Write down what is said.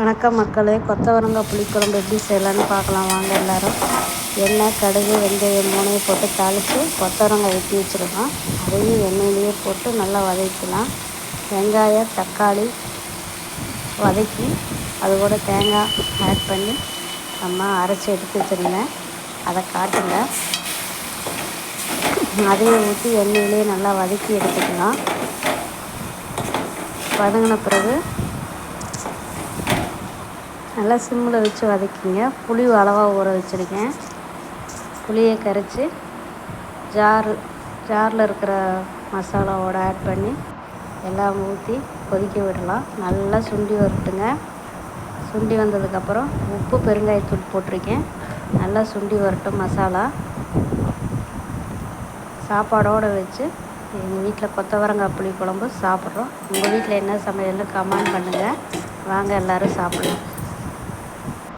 வணக்கம் மக்களே. கொத்தவரங்காய் புளிக்குழம்பு எப்படி செய்யலான்னு பார்க்கலாம். வாங்க எல்லோரும். எண்ணெய் கடுகு வெந்தயம் மூணையும் போட்டு தாளித்து கொத்தவரங்காய் வெட்டி வச்சுருக்கோம் அதையும் எண்ணெயிலேயே போட்டு நல்லா வதக்கலாம் வெங்காயம் தக்காளி வதக்கி அது கூட தேங்காய் ஆட் பண்ணி நம்ம அரைச்சி எடுத்து வச்சுருந்தேன். அதை காட்டுங்க. அதையும் ஊற்றி எண்ணெயிலே நல்லா வதக்கி எடுத்துக்கலாம். வதங்கின பிறகு நல்லா சிம்மில் வச்சு வதக்கிங்க. புளி அளவாக ஊற வச்சுருக்கேன். புளியை கரைச்சி ஜார் ஜாரில் இருக்கிற மசாலாவோட ஆட் பண்ணி எல்லாம் ஊற்றி கொதிக்க விடலாம். நல்லா சுண்டி வரட்டுங்க. சுண்டி வந்ததுக்கப்புறம் உப்பு பெருங்காயத்தூள் போட்டிருக்கேன். நல்லா சுண்டி வரட்டும் மசாலா. சாப்பாடோடு வச்சு எங்கள் வீட்டில் கொத்தவரங்காய் புளி குழம்பு சாப்பிட்றோம். உங்கள் வீட்டில் என்ன சமையல்னு கமெண்ட் பண்ணுங்கள் வாங்க எல்லோரும் சாப்பிடலாம்.